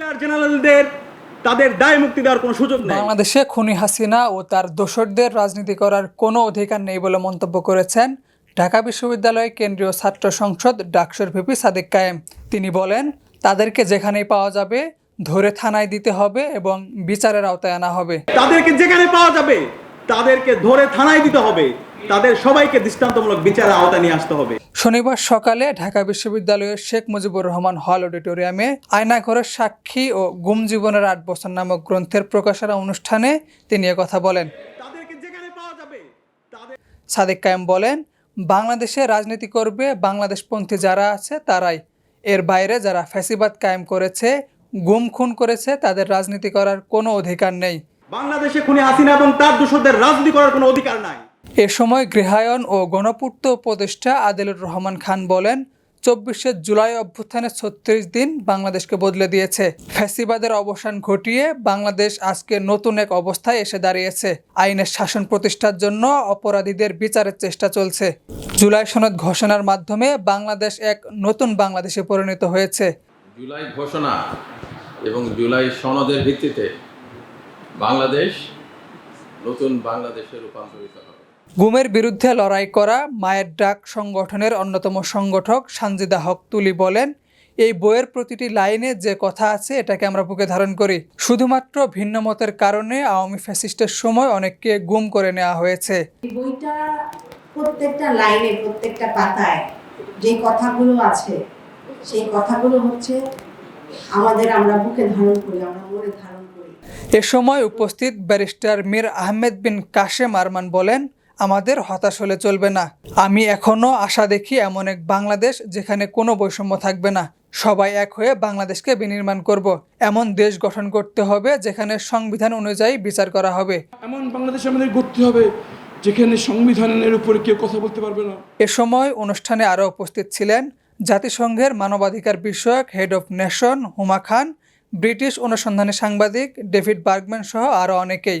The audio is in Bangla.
কিলার জেনারেলদের তাদের দায় মুক্তি দেওয়ার কোনো সুযোগ নেই। বাংলাদেশে খুনি হাসিনা ও তার দোসরদের রাজনীতি করার কোনো অধিকার নেই বলে মন্তব্য করেছেন ঢাকা বিশ্ববিদ্যালয় কেন্দ্রীয় ছাত্র সংসদ ডাকসুর ভিপি সাদিক কায়েম। তিনি বলেন তাদেরকে যেখানেই পাওয়া যাবে ধরে থানায় দিতে হবে এবং বিচারের আওতায় আনা হবে। তাদেরকে যেখানে পাওয়া যাবে তাদেরকে ধরে থানায় দিতে হবে। তাদের সবাইকে দৃষ্টান্তমূলক বিচারের আওতায় নিয়ে আসতে হবে। শনিবার সকালে ঢাকা বিশ্ববিদ্যালয়ের শেখ মুজিবুর রহমান হল অডিটোরিয়ামে আয়নাঘরের সাক্ষী ও গুম জীবনের আট বছর নামক গ্রন্থের প্রকাশনা অনুষ্ঠানে তিনি কথা বলেন। সাদিক কায়েম বলেন বাংলাদেশে রাজনীতি করবে বাংলাদেশপন্থী যারা আছে তারাই। এর বাইরে যারা ফ্যাসিবাদ কায়েম করেছে গুম খুন করেছে তাদের রাজনীতি করার কোনো অধিকার নেই। বাংলাদেশে খুনি হাসিনা এবং তার দোষরদের রাজনীতি করার কোনো অধিকার নাই। এ সময় গৃহায়ন ও গণপূর্ত উপদেষ্টা আদিলুর রহমান খান বলেন, চব্বিশে জুলাই অভ্যুত্থানে ছত্রিশ দিন বাংলাদেশকে বদলে দিয়েছে। ফ্যাসিবাদের অবসান ঘটিয়ে বাংলাদেশ আজকে নতুন এক অবস্থায় এসে দাঁড়িয়েছে। আইনের শাসন প্রতিষ্ঠার জন্য অপরাধীদের বিচারের চেষ্টা চলছে। জুলাই সনদ ঘোষণার মাধ্যমে বাংলাদেশ এক নতুন বাংলাদেশে পরিণত হয়েছে। জুলাই ঘোষণা এবং জুলাই সনদের ভিত্তিতে বাংলাদেশ নতুন বাংলাদেশে রূপান্তরিত হবে। গুমের বিরুদ্ধে লড়াই করা মায়ের ডাক সংগঠনের অন্যতম সংগঠক সানজিদা হক তুলি বলেন এই বইয়ের প্রতিটি লাইনে যে কথা আছে এটাকে আমরা বুকে ধারণ করি। শুধুমাত্র ভিন্ন মতের কারণে আওয়ামী ফ্যাসিস্টের সময় অনেককে গুম করে নেওয়া হয়েছে। বইটা প্রত্যেকটা লাইনে প্রত্যেকটা পাতায় যে কথাগুলো আছে সেই কথাগুলো হচ্ছে আমাদের আমরা বুকে ধারণ করি আমরা মনে ধারণ করি। এ সময় উপস্থিত ব্যারিস্টার মীর আহমেদ বিন কাশেম আরমান বলেন আমাদের হতাশ হলে চলবে না। আমি এখনও আশা দেখি এমন এক বাংলাদেশ যেখানে কোনো বৈষম্য থাকবে না। সবাই এক হয়ে বাংলাদেশকে বিনির্মাণ করব। এমন দেশ গঠন করতে হবে যেখানে সংবিধান অনুযায়ী বিচার করা হবে। এমন বাংলাদেশ আমাদের গড়তে হবে যেখানে সংবিধানের উপরে কেউ কথা বলতে পারবে না। এ সময় অনুষ্ঠানে আরও উপস্থিত ছিলেন জাতিসংঘের মানবাধিকার বিষয়ক head of nation Huma Khan British অনুসন্ধানী সাংবাদিক ডেভিড বার্গম্যান সহ আরও অনেকেই।